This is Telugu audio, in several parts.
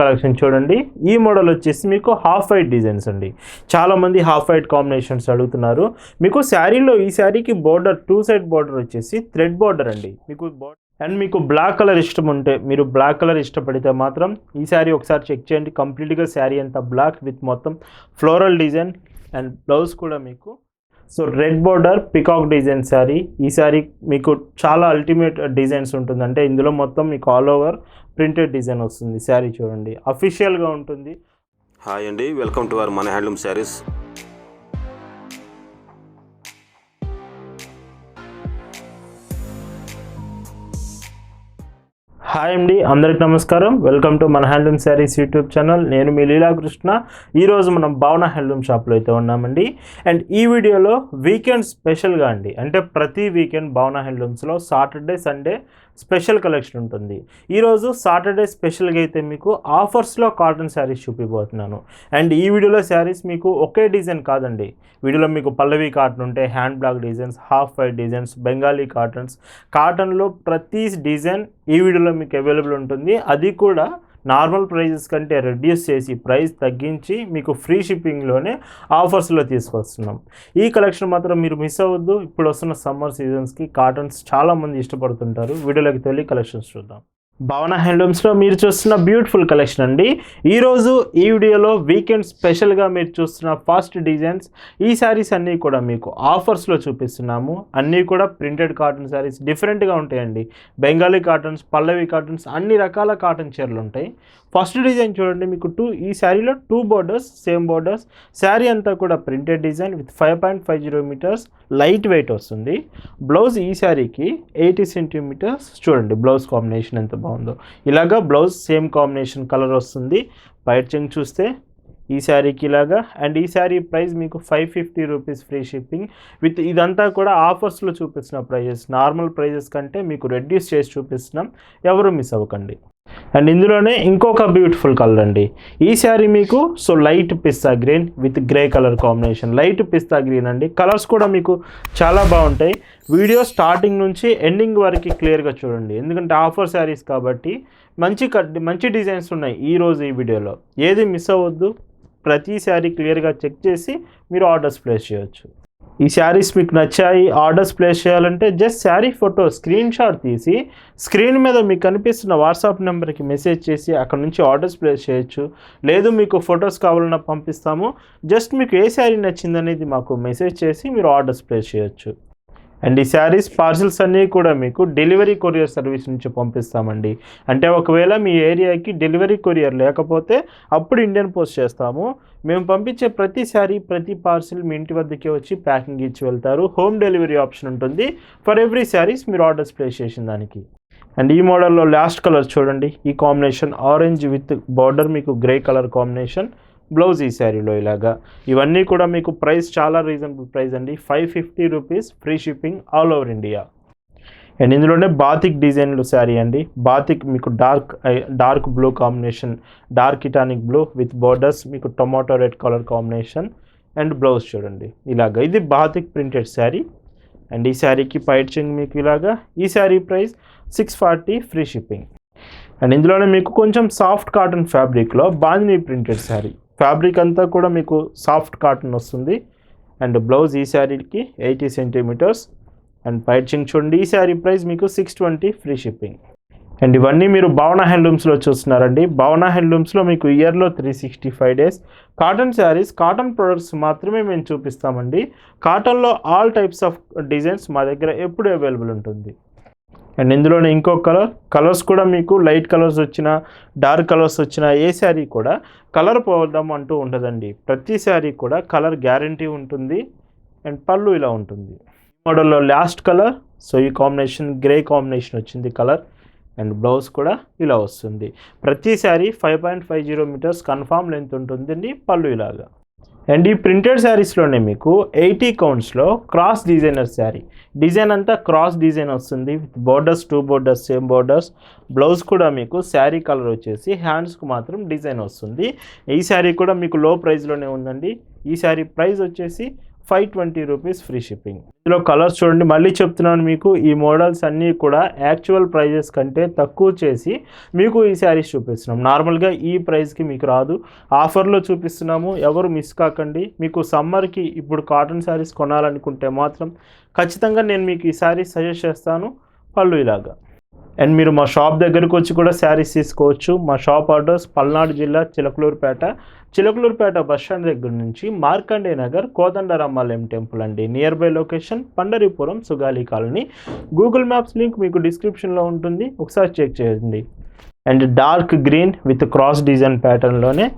కలెక్షన్ చూడండి. ఈ మోడల్ వచ్చేసి మీకు హాఫ్ వైట్ డిజైన్స్ అండి. చాలామంది హాఫ్ వైట్ కాంబినేషన్స్ అడుగుతున్నారు. మీకు శారీలో ఈ శారీకి బోర్డర్ టూ సైడ్ బోర్డర్ వచ్చేసి థ్రెడ్ బోర్డర్ అండి. మీకు అండ్ మీకు బ్లాక్ కలర్ ఇష్టం ఉంటే మీరు బ్లాక్ కలర్ ఇష్టపడితే మాత్రం ఈ శారీ ఒకసారి చెక్ చేయండి. కంప్లీట్గా శారీ అంతా బ్లాక్ విత్ మొత్తం ఫ్లోరల్ డిజైన్ అండ్ బ్లౌజ్ కూడా మీకు so red border peacock design sari. ఈ శారీ మీకు చాలా అల్టిమేట్ డిజైన్స్ ఉంటుంది. అంటే ఇందులో మొత్తం మీకు ఆల్ ఓవర్ ప్రింటెడ్ డిజైన్ వస్తుంది. శారీ చూడండి. అఫీషియల్గా ఉంటుంది. హాయ్ అండి. వెల్కమ్ టు అవర్ మన హ్యాండ్లూమ్ శారీస్ హాయ్ అండి అందరికి నమస్కారం. వెల్కమ్ టు మన హ్యాండ్లూమ్ శారీస్ యూట్యూబ్ ఛానల్. నేను మీ లీలాకృష్ణ. ఈరోజు మనం భావన హ్యాండ్లూమ్ షాప్లో అయితే ఉన్నామండి. అండ్ ఈ వీడియోలో వీకెండ్ స్పెషల్గా అండి అంటే ప్రతి వీకెండ్ భావన హ్యాండ్లూమ్స్లో సాటర్డే సండే స్పెషల్ కలెక్షన్ ఉంటుంది. ఈరోజు సాటర్డే స్పెషల్గా అయితే మీకు ఆఫర్స్లో కాటన్ శారీస్ చూపిపోతున్నాను అండ్ ఈ వీడియోలో శారీస్ మీకు ఒకే డిజైన్ కాదండి. వీడియోలో మీకు పల్లవి కాటన్ ఉంటే hand block designs half white designs Bengali cottons కాటన్లో ప్రతి డిజైన్ ఈ వీడియోలో మీకు అవైలబుల్ ఉంటుంది. అది కూడా నార్మల్ ప్రైజెస్ కంటే రెడ్యూస్ చేసి ప్రైస్ తగ్గించి మీకు ఫ్రీ షిప్పింగ్లోనే ఆఫర్స్లో తీసుకొస్తున్నాం. ఈ కలెక్షన్ మాత్రం మీరు మిస్ అవ్వద్దు. ఇప్పుడు వస్తున్న సమ్మర్ సీజన్స్కి కాటన్స్ చాలామంది ఇష్టపడుతుంటారు. వీడియోలోకి తొలి కలెక్షన్స్ చూద్దాం. భవన హ్యాండ్లూమ్స్లో మీరు చూస్తున్న బ్యూటిఫుల్ కలెక్షన్ అండి. ఈరోజు ఈ వీడియోలో వీకెండ్ స్పెషల్గా మీరు చూస్తున్న ఫాస్ట్ డిజైన్స్ ఈ శారీస్ అన్నీ కూడా మీకు ఆఫర్స్లో చూపిస్తున్నాము. అన్నీ కూడా ప్రింటెడ్ కాటన్ శారీస్ డిఫరెంట్గా ఉంటాయండి. బెంగాలీ కాటన్స్ పల్లవి కాటన్స్ అన్ని రకాల కాటన్ చీరలు ఉంటాయి. ఫస్ట్ డిజైన్ చూడండి మీకు టూ ఈ శారీలో two borders same borders sari అంతా కూడా printed design with five point five zero metres light weight వస్తుంది. బ్లౌజ్ ఈ శారీకి ఎయిటీ సెంటీమీటర్స్ చూడండి బ్లౌజ్ కాంబినేషన్ ఎంత బాగుందో. ఇలాగా బ్లౌజ్ సేమ్ కాంబినేషన్ కలర్ వస్తుంది. బయట చెంగ్ చూస్తే ఈ శారీకి ఇలాగా. అండ్ ఈ శారీ ప్రైస్ మీకు five fifty rupees free shipping with ఇదంతా కూడా ఆఫర్స్లో చూపిస్తున్న ప్రైజెస్ నార్మల్ ప్రైజెస్ కంటే మీకు రెడ్యూస్ చేసి చూపిస్తున్నాం. ఎవరు మిస్ అవ్వకండి. అండ్ ఇందులోనే ఇంకొక బ్యూటిఫుల్ కలర్ అండి. ఈ శారీ మీకు so light pista green with grey colour combination light pista green అండి. కలర్స్ కూడా మీకు చాలా బాగుంటాయి. వీడియో స్టార్టింగ్ నుంచి ఎండింగ్ వరకు క్లియర్గా చూడండి. ఎందుకంటే ఆఫర్ శారీస్ కాబట్టి మంచి మంచి డిజైన్స్ ఉన్నాయి ఈ రోజు ఈ వీడియోలో ఏది మిస్ అవ్వద్దు. ప్రతి శారీ క్లియర్గా చెక్ చేసి మీరు ఆర్డర్స్ ప్లేస్ చేయొచ్చు. ఈ శారీస్ మీకు నచ్చాయి ఆర్డర్స్ ప్లేస్ చేయాలంటే just sari photo screen shot తీసి స్క్రీన్ మీద మీకు కనిపిస్తున్న వాట్సాప్ నెంబర్కి మెసేజ్ చేసి అక్కడ నుంచి ఆర్డర్స్ ప్లేస్ చేయొచ్చు. లేదు మీకు ఫొటోస్ కావాలన్నా పంపిస్తాము. జస్ట్ మీకు ఏ శారీ నచ్చిందనేది మాకు మెసేజ్ చేసి మీరు ఆర్డర్స్ ప్లేస్ చేయొచ్చు. అండ్ ఈ శారీస్ పార్సిల్స్ అన్నీ కూడా మీకు డెలివరీ కొరియర్ సర్వీస్ నుంచి పంపిస్తామండి. అంటే ఒకవేళ మీ ఏరియాకి డెలివరీ కొరియర్ లేకపోతే అప్పుడు ఇండియన్ పోస్ట్ చేస్తాము. మేము పంపించే ప్రతి శారీ ప్రతి పార్సిల్ మీ ఇంటి వద్దకే వచ్చి ప్యాకింగ్ ఇచ్చి వెళ్తారు. హోమ్ డెలివరీ ఆప్షన్ ఉంటుంది. ఫర్ ఎవ్రీ శారీస్ మీరు ఆర్డర్స్ ప్లేస్ చేసిన దానికి. అండ్ ఈ మోడల్లో లాస్ట్ కలర్ చూడండి. ఈ కాంబినేషన్ ఆరెంజ్ విత్ బార్డర్ మీకు గ్రే కలర్ కాంబినేషన్. బ్లౌజ్ ఈ శారీలో ఇలాగా. ఇవన్నీ కూడా మీకు ప్రైస్ చాలా రీజనబుల్ ప్రైస్ అండి. Five fifty rupees free shipping all over India. And ఇందులోనే బాతిక్ డిజైన్లు శారీ అండి. బాతిక్ మీకు dark dark blue combination dark ఇటానిక్ blue with borders మీకు tomato red colour combination and blouse చూడండి. ఇలాగా. ఇది బాతిక్ ప్రింటెడ్ శారీ. అండ్ ఈ శారీకి పైచింగ్ మీకు ఇలాగా. ఈ sari price six forty free shipping. And ఇందులోనే మీకు కొంచెం సాఫ్ట్ కాటన్ ఫ్యాబ్రిక్లో బాందిని ప్రింటెడ్ శారీ. ఫ్యాబ్రిక్ అంతా కూడా మీకు సాఫ్ట్ కాటన్ వస్తుంది. అండ్ బ్లౌజ్ ఈ శారీకి ఎయిటీ సెంటీమీటర్స్. అండ్ పైచింగ్ చూడండి ఈ శారీ ప్రైస్ మీకు six twenty free shipping. And ఇవన్నీ మీరు భావన హ్యాండ్లూమ్స్లో చూస్తున్నారండి. భావన హ్యాండ్లూమ్స్లో మీకు ఇయర్లో three sixty five days cotton saris cotton products మాత్రమే మేము చూపిస్తామండి. కాటన్లో ఆల్ టైప్స్ ఆఫ్ డిజైన్స్ మా దగ్గర ఎప్పుడు అవైలబుల్ ఉంటుంది. అండ్ ఇందులోనే ఇంకో కలర్ కలర్స్ కూడా మీకు లైట్ కలర్స్ వచ్చిన డార్క్ కలర్స్ వచ్చిన ఏ శారీ కూడా కలర్ పోవడం అంటూ ఉండదండి. ప్రతి శారీ కూడా కలర్ గ్యారంటీ ఉంటుంది అండ్ పళ్ళు ఇలా ఉంటుంది. మోడల్లో లాస్ట్ కలర్ సో ఈ కాంబినేషన్ గ్రే కాంబినేషన్ వచ్చింది కలర్ అండ్ బ్లౌజ్ కూడా ఇలా వస్తుంది. ప్రతి sari five point five zero metres confirm length ఉంటుందండి పళ్ళు ఇలాగా. అండ్ ఈ ప్రింటెడ్ శారీస్లోనే మీకు ఎయిటీ కౌంట్స్లో క్రాస్ డిజైనర్ శారీ. డిజైన్ అంతా క్రాస్ డిజైన్ వస్తుంది. With borders two borders same borders. Blouse కూడా మీకు శారీ కలర్ వచ్చేసి హ్యాండ్స్కు మాత్రం డిజైన్ వస్తుంది. ఈ శారీ కూడా మీకు లో ప్రైస్లోనే ఉందండి. ఈ శారీ ప్రైస్ వచ్చేసి five twenty rupees free shipping. ఇందులో కలర్స్ చూడండి మళ్ళీ చెప్తున్నాను మీకు ఈ మోడల్స్ అన్నీ కూడా యాక్చువల్ ప్రైజెస్ కంటే తక్కువ చేసి మీకు ఈ శారీస్ చూపిస్తున్నాం. నార్మల్గా ఈ ప్రైస్కి మీకు రాదు. ఆఫర్లో చూపిస్తున్నాము ఎవరు మిస్ కాకండి. మీకు సమ్మర్కి ఇప్పుడు కాటన్ శారీస్ కొనాలనుకుంటే మాత్రం ఖచ్చితంగా నేను మీకు ఈ శారీస్ సజెస్ట్ చేస్తాను. పళ్ళు ఇలాగా. అండ్ మీరు మా షాప్ దగ్గరకు వచ్చి కూడా శారీస్ తీసుకోవచ్చు. మా షాప్ అడ్రస్ పల్నాడు జిల్లా చిలకలూరుపేట. చిలకలూరుపేట బస్ స్టాండ్ దగ్గర నుంచి మార్కండే నగర్ కోదండరామాలయం టెంపుల్ అండి. Near by location Pandaripuram Sugali colony. Google Maps link మీకు డిస్క్రిప్షన్లో ఉంటుంది. ఒకసారి చెక్ చేయండి. And dark green with cross design ప్యాటర్న్లోనే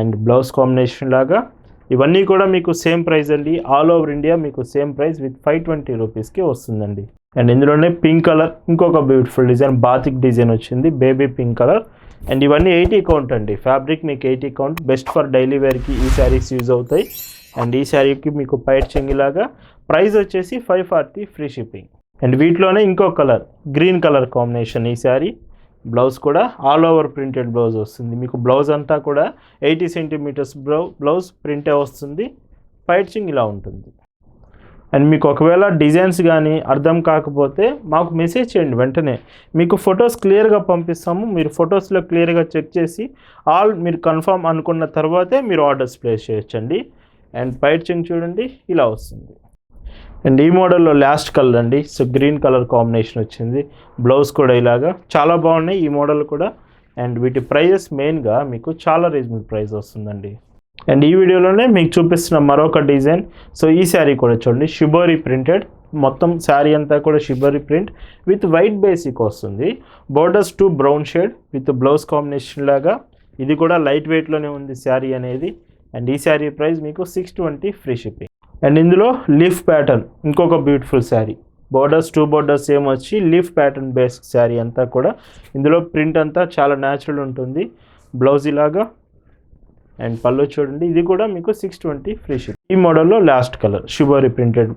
and blouse combination లాగా. ఇవన్నీ కూడా మీకు సేమ్ ప్రైస్ అండి. ఆల్ ఓవర్ ఇండియా మీకు same price with five twenty రూపీస్కి వస్తుందండి. అండ్ ఇందులోనే పింక్ కలర్ ఇంకొక బ్యూటిఫుల్ డిజైన్ బాతిక్ డిజైన్ వచ్చింది బేబీ పింక్ కలర్ అండ్ ఇవన్నీ ఎయిటీ కౌంట్ అండి. ఫ్యాబ్రిక్ మీకు eighty count best for daily వేర్కి ఈ శారీస్ యూజ్ అవుతాయి. అండ్ ఈ శారీకి మీకు పైట్ చెంగిలాగా ప్రైస్ వచ్చేసి five forty free shipping and వీటిలోనే ఇంకో కలర్ గ్రీన్ కలర్ కాంబినేషన్ ఈ శారీ బ్లౌజ్ కూడా ఆల్ ఓవర్ ప్రింటెడ్ బ్లౌజ్ వస్తుంది. మీకు బ్లౌజ్ అంతా కూడా ఎయిటీ సెంటీమీటర్స్ బ్లౌ బ్లౌజ్ ప్రింటే వస్తుంది పైట్చింగ్ ఇలా ఉంటుంది. అండ్ మీకు ఒకవేళ డిజైన్స్ కానీ అర్థం కాకపోతే మాకు మెసేజ్ చేయండి వెంటనే. మీకు ఫొటోస్ క్లియర్గా పంపిస్తాము. మీరు ఫొటోస్లో క్లియర్గా చెక్ చేసి ఆల్ మీరు కన్ఫర్మ్ అనుకున్న తర్వాతే మీరు ఆర్డర్స్ ప్లేస్ చేయొచ్చండి. అండ్ పైట్చింగ్ చూడండి ఇలా వస్తుంది. అండ్ ఈ మోడల్లో లాస్ట్ కలర్ అండి. సో గ్రీన్ కలర్ కాంబినేషన్ వచ్చింది. బ్లౌజ్ కూడా ఇలాగా. చాలా బాగున్నాయి ఈ మోడల్ కూడా. అండ్ వీటి ప్రైజెస్ మెయిన్గా మీకు చాలా రీజనబుల్ ప్రైస్ వస్తుందండి. అండ్ ఈ వీడియోలోనే మీకు చూపిస్తున్న మరొక డిజైన్ సో ఈ శారీ కూడా చూడండి. షిబోరి ప్రింటెడ్ మొత్తం శారీ అంతా కూడా shibori print with white basic వస్తుంది. Borders to brown shade with blouse combination లాగా. ఇది కూడా లైట్ వెయిట్లోనే ఉంది శారీ అనేది. అండ్ ఈ శారీ ప్రైస్ మీకు six twenty free shipping and ఇందులో లీఫ్ ప్యాటర్న్ ఇంకొక beautiful sari borders two borders ఏమొచ్చి వచ్చి లీఫ్ ప్యాటర్న్ బేస్డ్ శారీ అంతా కూడా. ఇందులో ప్రింట్ అంతా చాలా న్యాచురల్ ఉంటుంది. బ్లౌజ్ ఇలాగా అండ్ పళ్ళు చూడండి ఇది కూడా మీకు సిక్స్ ట్వంటీ ఫ్రీ షిప్ ఈ మోడల్లో last colour shibori printed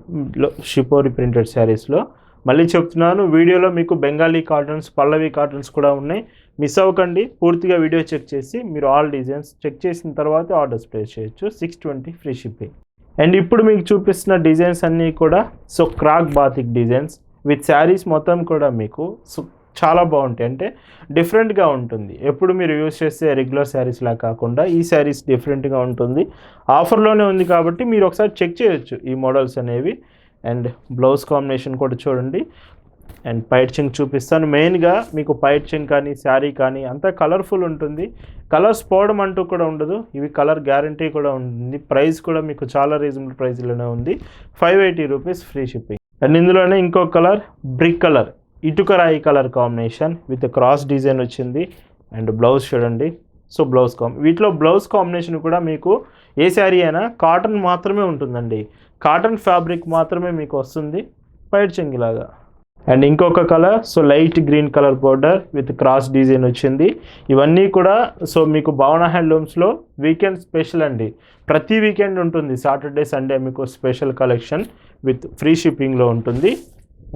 shibori printed శారీస్లో మళ్ళీ చెప్తున్నాను వీడియోలో మీకు బెంగాలీ కాటన్స్ పల్లవి కాటన్స్ కూడా ఉన్నాయి. మిస్ అవ్వకండి పూర్తిగా వీడియో చెక్ చేసి మీరు ఆల్ డిజైన్స్ చెక్ చేసిన తర్వాత ఆర్డర్స్ ప్లేస్ చేయొచ్చు six twenty free shipping and ఇప్పుడు మీకు చూపిస్తున్న డిజైన్స్ అన్నీ కూడా so crack batik designs with saris మొత్తం కూడా మీకు చాలా బాగుంటాయి. అంటే డిఫరెంట్గా ఉంటుంది. ఎప్పుడు మీరు యూస్ చేస్తే రెగ్యులర్ శారీస్లా కాకుండా ఈ శారీస్ డిఫరెంట్గా ఉంటుంది. ఆఫర్లోనే ఉంది కాబట్టి మీరు ఒకసారి చెక్ చేయొచ్చు ఈ మోడల్స్ అనేవి. అండ్ బ్లౌజ్ కాంబినేషన్ కూడా చూడండి. అండ్ పైట్ చింగ్ చూపిస్తాను. మెయిన్గా మీకు పైట్ చింగ్ కానీ శారీ కానీ అంతా కలర్ఫుల్ ఉంటుంది. కలర్స్ పోవడం అంటూ కూడా ఉండదు. ఇవి కలర్ గ్యారంటీ కూడా ఉంటుంది. ప్రైస్ కూడా మీకు చాలా రీజనబుల్ ప్రైస్లోనే ఉంది. Five eighty rupees free shipping and ఇందులోనే ఇంకో కలర్ బ్రిక్ కలర్ ఇటుక రాయి colour combination with cross design వచ్చింది అండ్ బ్లౌజ్ చూడండి. సో బ్లౌజ్ కాంబ్ వీటిలో బ్లౌజ్ కాంబినేషన్ కూడా మీకు ఏ శారీ అయినా కాటన్ మాత్రమే ఉంటుందండి. కాటన్ ఫ్యాబ్రిక్ మాత్రమే మీకు వస్తుంది. పైడ్ చెంగిలాగా అండ్ ఇంకొక colour so light green colour border with cross design వచ్చింది. ఇవన్నీ కూడా సో మీకు భావన హ్యాండ్లూమ్స్లో వీకెండ్ స్పెషల్ అండి. ప్రతి వీకెండ్ ఉంటుంది. సాటర్డే సండే మీకు స్పెషల్ కలెక్షన్ విత్ ఫ్రీ షిప్పింగ్లో ఉంటుంది.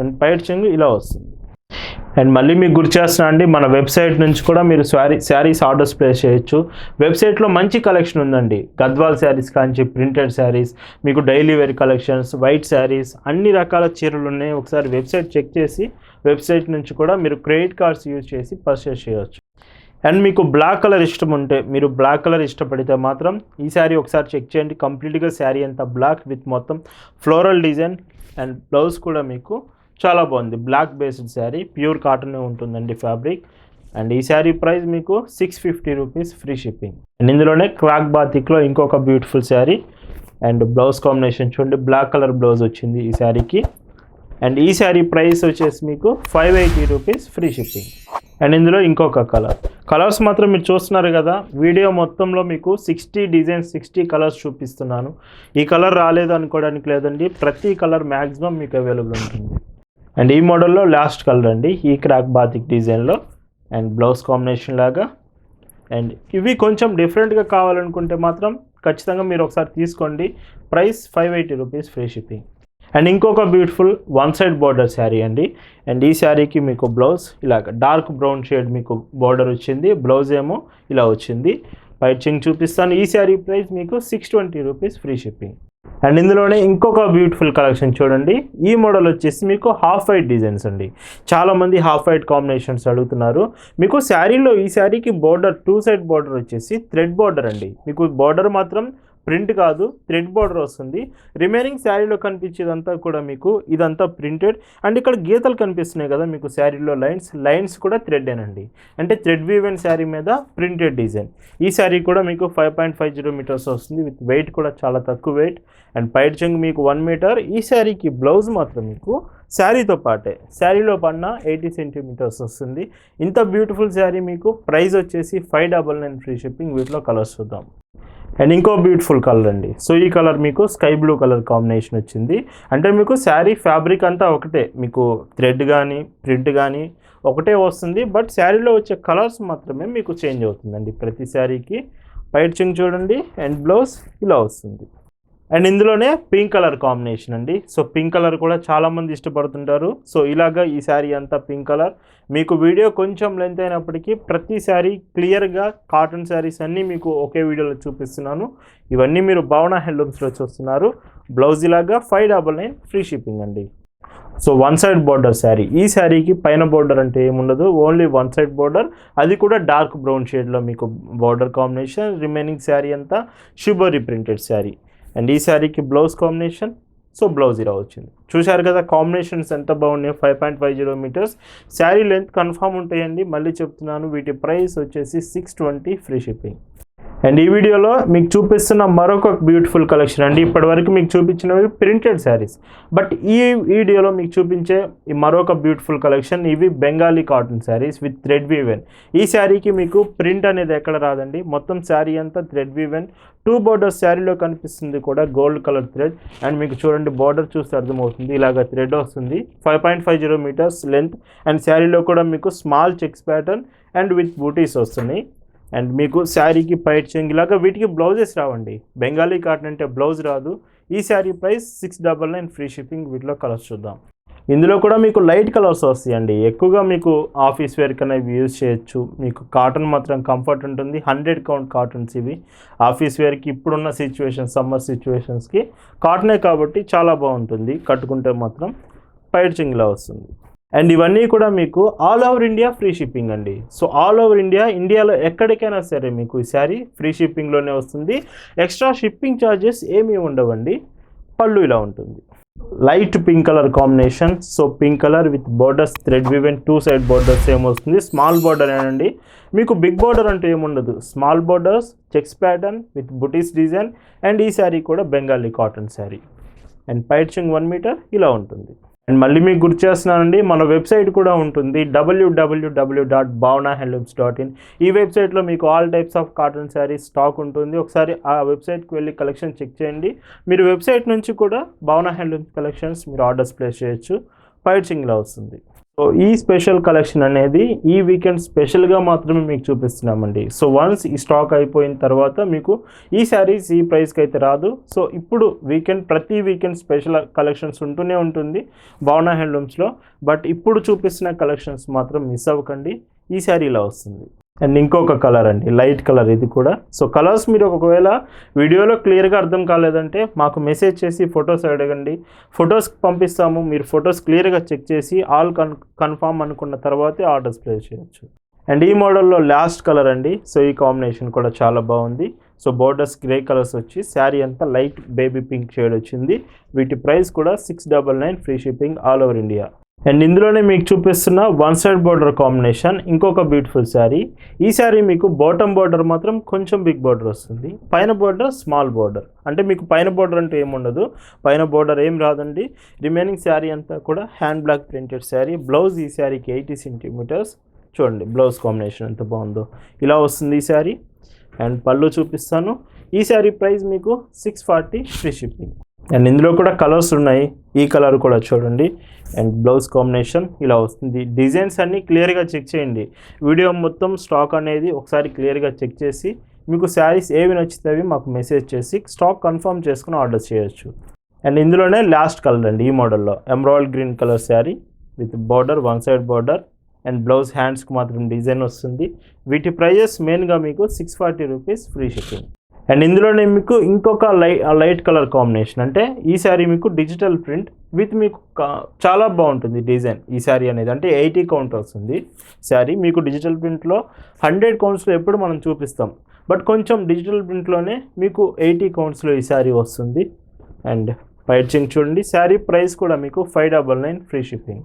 అండ్ పైడ్ చెంగు ఇలా వస్తుంది. అండ్ మళ్ళీ మీకు గుర్తు చేస్తున్నా అండి మన వెబ్సైట్ నుంచి కూడా మీరు శారీ శారీస్ ఆర్డర్స్ ప్లేస్ చేయొచ్చు. వెబ్సైట్లో మంచి కలెక్షన్ ఉందండి. గద్వాల్ శారీస్ కాంచి ప్రింటెడ్ శారీస్ మీకు daily wear collections white saris అన్ని రకాల చీరలు ఉన్నాయి. ఒకసారి వెబ్సైట్ చెక్ చేసి వెబ్సైట్ నుంచి కూడా మీరు క్రెడిట్ కార్డ్స్ యూజ్ చేసి పర్చేస్ చేయవచ్చు అండ్ మీకు బ్లాక్ కలర్ ఇష్టం ఉంటే మీరు బ్లాక్ కలర్ ఇష్టపడితే మాత్రం ఈ శారీ ఒకసారి చెక్ చేయండి. కంప్లీట్గా శారీ అంతా బ్లాక్ విత్ మొత్తం ఫ్లోరల్ డిజైన్. అండ్ బ్లౌజ్ కూడా మీకు చాలా బాగుంది. Black based sari pure cotton ఉంటుందండి ఫ్యాబ్రిక్ అండ్ ఈ శారీ ప్రైస్ మీకు six fifty rupees free shipping and ఇందులోనే క్రాక్ బాతిక్లో ఇంకొక beautiful sari and blouse combination చూడండి బ్లాక్ కలర్ బ్లౌజ్ వచ్చింది ఈ శారీకి అండ్ ఈ శారీ ప్రైస్ వచ్చేసి మీకు five eighty rupees free shipping and ఇందులో ఇంకొక కలర్ కలర్స్ మాత్రం మీరు చూస్తున్నారు కదా వీడియో మొత్తంలో మీకు సిక్స్టీ డిజైన్స్ సిక్స్టీ కలర్స్ చూపిస్తున్నాను. ఈ కలర్ రాలేదు అనుకోవడానికి లేదండి ప్రతి కలర్ మ్యాక్సిమం మీకు అవైలబుల్ ఉంటుంది. అండ్ ఈ మోడల్లో లాస్ట్ కలర్ అండి. ఈ క్రాక్ బాతిక్ డిజైన్లో అండ్ బ్లౌజ్ కాంబినేషన్ లాగా. అండ్ ఇవి కొంచెం డిఫరెంట్గా కావాలనుకుంటే మాత్రం ఖచ్చితంగా మీరు ఒకసారి తీసుకోండి. Price five eighty rupees free shipping. And ఇంకొక beautiful one side border sari అండి. అండ్ ఈ శారీకి మీకు బ్లౌజ్ ఇలాగ డార్క్ బ్రౌన్ షేడ్ మీకు బార్డర్ వచ్చింది. బ్లౌజ్ ఏమో ఇలా వచ్చింది. పైచింగ్ చూపిస్తాను. ఈ శారీ ప్రైస్ మీకు six twenty rupees free shipping. And ఇందులోనే ఇంకొక బ్యూటిఫుల్ కలెక్షన్ చూడండి. ఈ మోడల్ వచ్చేసి మీకు హాఫ్ వైట్ డిజైన్స్ అండి. చాలామంది హాఫ్ వైట్ కాంబినేషన్స్ అడుగుతున్నారు. మీకు శారీలో ఈ శారీకి బోర్డర్ టూ సైడ్ బోర్డర్ వచ్చేసి థ్రెడ్ బోర్డర్ అండి. మీకు బోర్డర్ మాత్రం ప్రింట్ కాదు థ్రెడ్ బోర్డర్ వస్తుంది. రిమైనింగ్ శారీలో కనిపించేదంతా కూడా మీకు ఇదంతా ప్రింటెడ్. అండ్ ఇక్కడ గీతలు కనిపిస్తున్నాయి కదా మీకు శారీలో లైన్స్. లైన్స్ కూడా థ్రెడ్డేనండి. అంటే థ్రెడ్ వీవెన్ శారీ మీద ప్రింటెడ్ డిజైన్. ఈ శారీ కూడా మీకు five point five zero metres వస్తుంది. విత్ వెయిట్ కూడా చాలా తక్కువ వెయిట్. అండ్ పైట్ చెంగు మీకు వన్ మీటర్. ఈ శారీకి బ్లౌజ్ మాత్రం మీకు శారీతో పాటే. శారీలో పడిన ఎయిటీ సెంటీమీటర్స్ వస్తుంది. ఇంత బ్యూటిఫుల్ శారీ మీకు. ప్రైస్ వచ్చేసి five double nine free shipping. వీటిలో కలర్స్ చూద్దాం. అండ్ ఇంకో బ్యూటిఫుల్ కలర్ అండి. సో ఈ కలర్ మీకు స్కై బ్లూ కలర్ కాంబినేషన్ వచ్చింది. అంటే మీకు శారీ ఫ్యాబ్రిక్ అంతా ఒకటే. మీకు థ్రెడ్ కానీ ప్రింట్ కానీ ఒకటే వస్తుంది. బట్ శారీలో వచ్చే కలర్స్ మాత్రమే మీకు చేంజ్ అవుతుందండి. ప్రతి శారీకి పైట్ చింగ్ చూడండి. అండ్ బ్లౌజ్ ఇలా వస్తుంది. అండ్ ఇందులోనే పింక్ కలర్ కాంబినేషన్ అండి. సో పింక్ కలర్ కూడా చాలామంది ఇష్టపడుతుంటారు. సో ఇలాగా ఈ శారీ అంతా పింక్ కలర్ మీకు వీడియో కొంచెం లెంత్ అయినప్పటికీ ప్రతి శారీ క్లియర్గా కాటన్ శారీస్ అన్నీ మీకు ఒకే వీడియోలో చూపిస్తున్నాను. ఇవన్నీ మీరు భావన హ్యాండ్లూమ్స్లో చూస్తున్నారు. బ్లౌజ్ ఇలాగా five double nine free shipping అండి. So one side border sari ఈ శారీకి పైన బోర్డర్ అంటే ఏముండదు. ఓన్లీ వన్ సైడ్ బోర్డర్ అది కూడా డార్క్ బ్రౌన్ షేడ్లో మీకు బోర్డర్ కాంబినేషన్ రిమైనింగ్ శారీ అంతా షుబరీ ప్రింటెడ్ శారీ అండ్ ఈ శారీకి బ్లౌజ్ కాంబినేషన్ సో బ్లౌజ్ ఇలా వచ్చింది. చూశారు కదా కాంబినేషన్స్ ఎంత బాగున్నాయి? Five point five zero metres sari length confirm ఉంటాయండి. మళ్ళీ చెప్తున్నాను వీటి ప్రైస్ వచ్చేసి six twenty free shipping and ఈ వీడియోలో మీకు చూపిస్తున్న మరొక బ్యూటిఫుల్ కలెక్షన్ అండి. ఇప్పటివరకు మీకు చూపించినవి ప్రింటెడ్ శారీస్ బట్ ఈ వీడియోలో మీకు చూపించే ఈ మరొక బ్యూటిఫుల్ కలెక్షన్ ఇవి Bengali cotton saris with thread woven ఈ శారీకి మీకు ప్రింట్ అనేది ఎక్కడ రాదండి. మొత్తం శారీ అంతా థ్రెడ్ వీవెన్ టూ బోర్డర్స్ శారీలో కనిపిస్తుంది కూడా గోల్డ్ కలర్ థ్రెడ్ అండ్ మీకు చూడండి బార్డర్ చూస్తే అర్థమవుతుంది. ఇలాగ థ్రెడ్ వస్తుంది. Five point five zero metres length and శారీలో కూడా మీకు small checks pattern and with buttis వస్తున్నాయి. అండ్ మీకు శారీకి పైట్ చెంగ్ ఇలాగా వీటికి బ్లౌజెస్ రావండి. బెంగాలీ కాటన్ అంటే బ్లౌజ్ రాదు. ఈ sari price six double nine free shipping వీటిలో కలర్స్ చూద్దాం. ఇందులో కూడా మీకు లైట్ కలర్స్ వస్తాయండి. ఎక్కువగా మీకు ఆఫీస్ వేర్ కన్నా ఇవి యూజ్ చేయొచ్చు. మీకు కాటన్ మాత్రం కంఫర్ట్ ఉంటుంది. హండ్రెడ్ కౌంట్ కాటన్స్ ఇవి. ఆఫీస్ వేర్కి ఇప్పుడున్న సిచ్యువేషన్ సమ్మర్ సిచ్యువేషన్స్కి కాటనే కాబట్టి చాలా బాగుంటుంది. కట్టుకుంటే మాత్రం పైడ్ చింగిలా వస్తుంది. అండ్ ఇవన్నీ కూడా మీకు all over India free shipping అండి. సో ఆల్ ఓవర్ ఇండియా ఇండియాలో ఎక్కడికైనా సరే మీకు ఈ శారీ ఫ్రీ షిప్పింగ్లోనే వస్తుంది. ఎక్స్ట్రా షిప్పింగ్ ఛార్జెస్ ఏమీ ఉండవండి. పళ్ళు ఇలా ఉంటుంది. Light pink colour combination. So pink colour with borders thread woven two side borders ఏమొస్తుంది? స్మాల్ బోర్డర్ ఏనండి మీకు బిగ్ బోర్డర్ అంటే ఏముండదు. Small borders checks pattern with buttis design and ఈ శారీ కూడా బెంగాలీ కాటన్ శారీ. అండ్ పైచింగ్ వన్ మీటర్ ఇలా ఉంటుంది. అండ్ మళ్ళీ మీకు గుర్తు చేస్తున్నానండి మన వెబ్సైట్ కూడా ఉంటుంది W W W dot Bhavana handlooms dot in ఈ వెబ్సైట్లో మీకు all types of cotton saris stock ఉంటుంది. ఒకసారి ఆ వెబ్సైట్కి వెళ్ళి కలెక్షన్ చెక్ చేయండి. మీరు వెబ్సైట్ నుంచి కూడా భావనా హ్యాండ్లూమ్స్ కలెక్షన్స్ మీరు ఆర్డర్స్ ప్లేస్ చేయొచ్చు. పైచింగ్లో వస్తుంది. సో ఈ స్పెషల్ కలెక్షన్ అనేది ఈ వీకెండ్ స్పెషల్గా మాత్రమే మీకు చూపిస్తున్నామండి. సో వన్స్ ఈ స్టాక్ అయిపోయిన తర్వాత మీకు ఈ శారీస్ ఈ ప్రైస్కి అయితే రాదు. సో ఇప్పుడు వీకెండ్ ప్రతి వీకెండ్ స్పెషల్ కలెక్షన్స్ ఉంటూనే ఉంటుంది భావనా హ్యాండ్లూమ్స్లో బట్ ఇప్పుడు చూపిస్తున్న కలెక్షన్స్ మాత్రం మిస్ అవ్వకండి. ఈ శారీ ఇలా వస్తుంది. అండ్ ఇంకొక కలర్ అండి లైట్ కలర్ ఇది కూడా. సో కలర్స్ మీరు ఒకవేళ వీడియోలో క్లియర్గా అర్థం కాలేదంటే మాకు మెసేజ్ చేసి ఫొటోస్ అడగండి. ఫొటోస్ పంపిస్తాము మీరు ఫొటోస్ క్లియర్గా చెక్ చేసి ఆల్ కన్ కన్ఫామ్ అనుకున్న తర్వాతే ఆర్డర్స్ ప్లేస్ చేయొచ్చు. అండ్ ఈ మోడల్లో లాస్ట్ కలర్ అండి సో ఈ కాంబినేషన్ కూడా చాలా బాగుంది. సో బోర్డర్స్ గ్రే కలర్స్ వచ్చి శారీ అంతా లైట్ బేబీ పింక్ షేడ్ వచ్చింది. వీటి ప్రైస్ కూడా six double nine free shipping all over India. And ఇందులోనే మీకు చూపిస్తున్న వన్ సైడ్ బోర్డర్ కాంబినేషన్ ఇంకొక బ్యూటిఫుల్ శారీ ఈ శారీ మీకు బాటమ్ బోర్డర్ మాత్రం కొంచెం బిగ్ బోర్డర్ వస్తుంది. పైన బోర్డర్ స్మాల్ బార్డర్ అంటే మీకు పైన బార్డర్ అంటే ఏముండదు పైన బోర్డర్ ఏం రాదండి. రిమైనింగ్ శారీ అంతా కూడా hand block printed sari blouse ఈ శారీకి ఎయిటీ సెంటీమీటర్స్ చూడండి బ్లౌజ్ కాంబినేషన్ ఎంత బాగుందో. ఇలా వస్తుంది ఈ శారీ అండ్ పళ్ళు చూపిస్తాను. ఈ శారీ ప్రైస్ మీకు six forty free shipping and ఇందులో కూడా కలర్స్ ఉన్నాయి. ఈ కలర్ కూడా చూడండి. అండ్ బ్లౌజ్ కాంబినేషన్ ఇలా వస్తుంది. డిజైన్స్ అన్నీ క్లియర్గా చెక్ చేయండి. వీడియో మొత్తం స్టాక్ అనేది ఒకసారి క్లియర్గా చెక్ చేసి మీకు శారీస్ ఏవి నచ్చుతాయి మాకు మెసేజ్ చేసి స్టాక్ కన్ఫర్మ్ చేసుకుని ఆర్డర్ చేయొచ్చు. అండ్ ఇందులోనే లాస్ట్ కలర్ అండి ఈ మోడల్లో emerald green colour sari with border one side border and blouse హ్యాండ్స్కి మాత్రం డిజైన్ వస్తుంది. వీటి ప్రైజెస్ మెయిన్గా మీకు six forty rupees free shipping and ఇందులోనే మీకు ఇంకొక లైట్ లైట్ కలర్ కాంబినేషన్. అంటే ఈ శారీ మీకు డిజిటల్ ప్రింట్ విత్ మీకు చాలా బాగుంటుంది డిజైన్ ఈ శారీ అనేది. అంటే ఎయిటీ కౌంట్ వస్తుంది శారీ. మీకు డిజిటల్ ప్రింట్లో హండ్రెడ్ కౌంట్స్లో ఎప్పుడు మనం చూపిస్తాం. బట్ కొంచెం డిజిటల్ ప్రింట్లోనే మీకు ఎయిటీ కౌంట్స్లో ఈ శారీ వస్తుంది. అండ్ పైచింగ్ చూడండి. శారీ ప్రైస్ కూడా మీకు five double nine free shipping.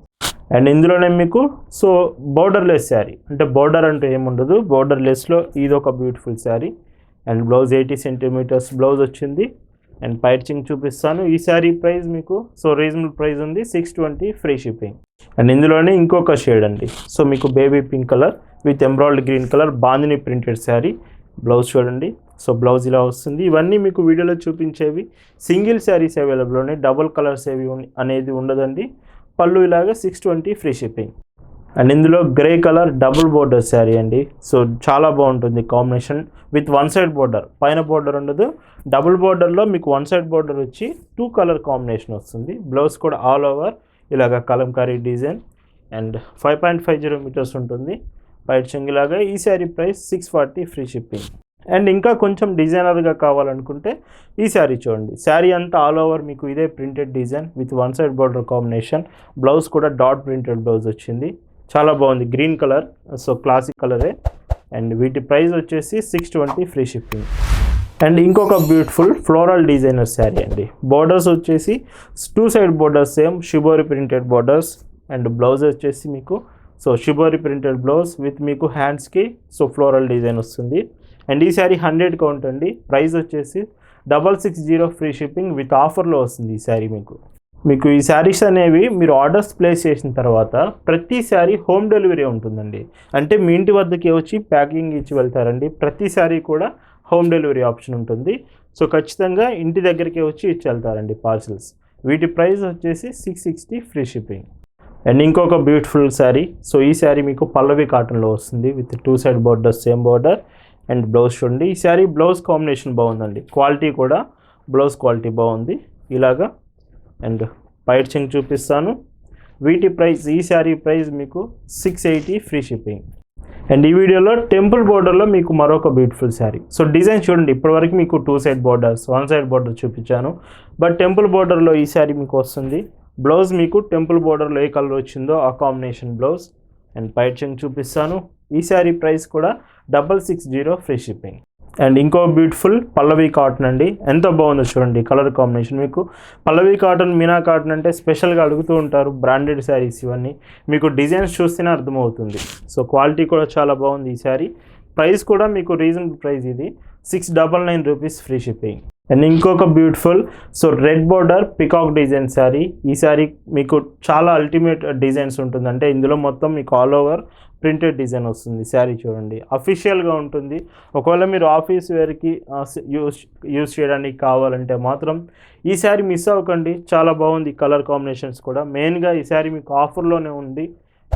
And ఇందులోనే మీకు సో బోర్డర్లెస్ శారీ. అంటే బోర్డర్ అంటే ఏముండదు. బోర్డర్లెస్లో ఇది ఒక beautiful sari. And blouse eighty centimetres blouse వచ్చింది. అండ్ పైచింగ్ చూపిస్తాను. ఈ శారీ ప్రైస్ మీకు సో రీజనబుల్ ప్రైస్ ఉంది six twenty free shipping. And ఇందులోనే ఇంకొక షేడ్ అండి. సో మీకు baby pink colour with ఎంబ్రాయిడ్ green colour bandhani printed sari. Blouse చూడండి. సో బ్లౌజ్ ఇలా వస్తుంది. ఇవన్నీ మీకు వీడియోలో చూపించేవి. సింగిల్ శారీస్ అవైలబుల్ ఉన్నాయి. డబుల్ కలర్స్ ఏవి అనేది ఉండదండి. పళ్ళు ఇలాగా six twenty free shipping. And ఇందులో grey colour double border sari అండి. సో చాలా బాగుంటుంది combination with one side border. పైన బోర్డర్ ఉండదు. డబుల్ బోర్డర్లో మీకు వన్ సైడ్ బోర్డర్ వచ్చి టూ కలర్ కాంబినేషన్ వస్తుంది. బ్లౌజ్ కూడా ఆల్ ఓవర్ ఇలాగ kalamkari design and five point five zero metres ఉంటుంది. వైట్ చెంగిలాగా ఈ sari price six forty free shipping. And ఇంకా కొంచెం డిజైనర్గా కావాలనుకుంటే ఈ శారీ చూడండి. శారీ అంతా ఆల్ ఓవర్ మీకు ఇదే printed design with one side border combination. Blouse కూడా డాట్ ప్రింటెడ్ బ్లౌజ్ వచ్చింది. చాలా బాగుంది. గ్రీన్ కలర్ సో క్లాసిక్ కలరే అండ్ వీటి ప్రైస్ వచ్చేసి six twenty free shipping and ఇంకొక బ్యూటిఫుల్ ఫ్లోరల్ డిజైనర్ శారీ అండి. బోర్డర్స్ వచ్చేసి two side borders same shibori printed borders and blouse వచ్చేసి మీకు so shibori printed blouse with మీకు హ్యాండ్స్కి సో ఫ్లోరల్ డిజైన్ వస్తుంది. అండ్ ఈ శారీ హండ్రెడ్ కౌంట్ అండి. ప్రైస్ వచ్చేసి double six zero free shipping with ఆఫర్లో వస్తుంది ఈ శారీ మీకు. మీకు ఈ శారీస్ అనేవి మీరు ఆర్డర్స్ ప్లేస్ చేసిన తర్వాత ప్రతి శారీ హోమ్ డెలివరీ ఉంటుందండి. అంటే మీ ఇంటి వద్దకి వచ్చి ప్యాకింగ్ ఇచ్చి వెళ్తారండి. ప్రతి శారీ కూడా హోమ్ డెలివరీ ఆప్షన్ ఉంటుంది. సో ఖచ్చితంగా ఇంటి దగ్గరికి వచ్చి ఇచ్చి వెళ్తారండి పార్సల్స్. వీటి ప్రైస్ వచ్చేసి six sixty free shipping and ఇంకొక బ్యూటిఫుల్ శారీ. సో ఈ శారీ మీకు పల్లవి కాటన్లో వస్తుంది. With two side border same border and blouse చూడండి. ఈ శారీ బ్లౌజ్ కాంబినేషన్ బాగుందండి. క్వాలిటీ కూడా బ్లౌజ్ క్వాలిటీ బాగుంది. ఇలాగా అండ్ పైట్ చెంగ్ చూపిస్తాను. వీటి ప్రైస్ ఈ శారీ ప్రైస్ మీకు six eighty free shipping and ఈ వీడియోలో టెంపుల్ బోర్డర్లో మీకు మరొక బ్యూటిఫుల్ శారీ. సో డిజైన్ చూడండి ఇప్పటివరకు మీకు two side borders one side border చూపించాను. బట్ టెంపుల్ బోర్డర్లో ఈ శారీ మీకు వస్తుంది. బ్లౌజ్ మీకు టెంపుల్ బోర్డర్లో ఏ కలర్ వచ్చిందో ఆ కాంబినేషన్ బ్లౌజ్. అండ్ పైట్ చెంగ్ చూపిస్తాను. ఈ శారీ ప్రైస్ కూడా double six zero free shipping and ఇంకో బ్యూటిఫుల్ పల్లవి కాటన్ అండి. ఎంత బాగుందో చూడండి కలర్ కాంబినేషన్ మీకు. పల్లవి కాటన్ మీనా కాటన్ అంటే స్పెషల్గా అడుగుతూ ఉంటారు బ్రాండెడ్ శారీస్ ఇవన్నీ. మీకు డిజైన్స్ చూస్తేనే అర్థమవుతుంది. సో క్వాలిటీ కూడా చాలా బాగుంది ఈ శారీ. ప్రైస్ కూడా మీకు రీజనబుల్ ప్రైస్ ఇది. Six double nine rupees free shipping and ఇంకొక beautiful so red border peacock design sari ఈ శారీ మీకు చాలా అల్టిమేట్ డిజైన్స్ ఉంటుంది. అంటే ఇందులో మొత్తం మీకు ఆల్ ఓవర్ ప్రింటెడ్ డిజైన్ వస్తుంది. శారీ చూడండి. అఫీషియల్గా ఉంటుంది. ఒకవేళ మీరు ఆఫీస్ వేర్కి యూస్ యూస్ చేయడానికి కావాలంటే మాత్రం ఈ శారీ మిస్ అవ్వకండి. చాలా బాగుంది కలర్ కాంబినేషన్స్ కూడా. మెయిన్గా ఈ శారీ మీకు ఆఫర్లోనే ఉంది.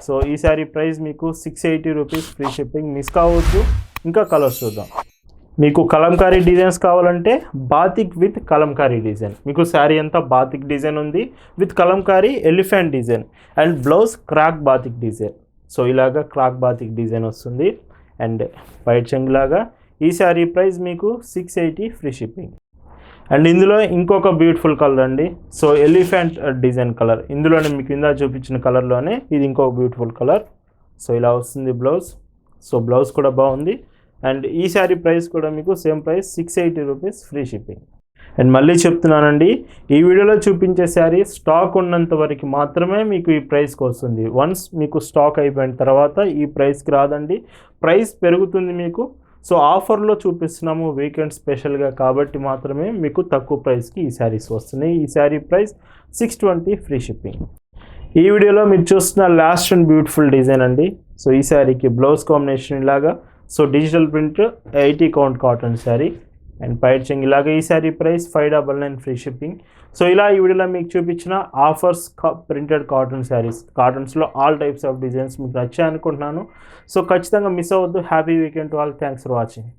సో ఈ శారీ ప్రైస్ మీకు six eighty rupees free shipping miss కావచ్చు. ఇంకా కలర్స్ చూద్దాం. మీకు కలంకారీ డిజైన్స్ కావాలంటే బాతిక్ విత్ కలంకారీ డిజైన్. మీకు శారీ అంతా బాతిక్ డిజైన్ ఉంది with kalamkari elephant design and blouse crack batik design. So ఇలాగా క్రాక్ బాతిక్ డిజైన్ వస్తుంది అండ్ వైట్ చెంగ్ లాగా. ఈ శారీ ప్రైస్ మీకు six eighty free shipping and ఇందులో ఇంకొక బ్యూటిఫుల్ కలర్ అండి. సో ఎలిఫెంట్ డిజైన్ కలర్ ఇందులోనే మీకు ఇందా చూపించిన కలర్లోనే ఇది ఇంకొక బ్యూటిఫుల్ కలర్ సో ఇలా వస్తుంది బ్లౌజ్ సో బ్లౌజ్ కూడా బాగుంది. అండ్ ఈ శారీ ప్రైస్ కూడా మీకు same price six eighty rupees free shipping. And మళ్ళీ చెప్తున్నానండి ఈ వీడియోలో చూపించే శారీ స్టాక్ ఉన్నంత వరకు మాత్రమే మీకు ఈ ప్రైస్కి వస్తుంది. వన్స్ మీకు స్టాక్ అయిపోయిన తర్వాత ఈ ప్రైస్కి రాదండి ప్రైస్ పెరుగుతుంది మీకు. సో ఆఫర్లో చూపిస్తున్నాము వీకెండ్ స్పెషల్గా కాబట్టి మాత్రమే మీకు తక్కువ ప్రైస్కి ఈ శారీస్ వస్తున్నాయి. ఈ sari price six twenty free shipping. ఈ వీడియోలో మీరు చూస్తున్న లాస్ట్ అండ్ బ్యూటిఫుల్ డిజైన్ అండి. సో ఈ శారీకి బ్లౌజ్ కాంబినేషన్ ఇలాగా so digital print eighty count cotton sari and పైట్ చెంగ్ ఇలాగ ఈ sari price five double nine free shipping so ఇలా ఈ వీడియోలో మీకు చూపించిన ఆఫర్స్ ప్రింటెడ్ కాటన్ శారీస్ కాటన్స్లో ఆల్ టైప్స్ ఆఫ్ డిజైన్స్ మీకు నచ్చాయి అనుకుంటున్నాను సో ఖచ్చితంగా మిస్ అవ్వద్దు. Happy weekend to all thanks for watching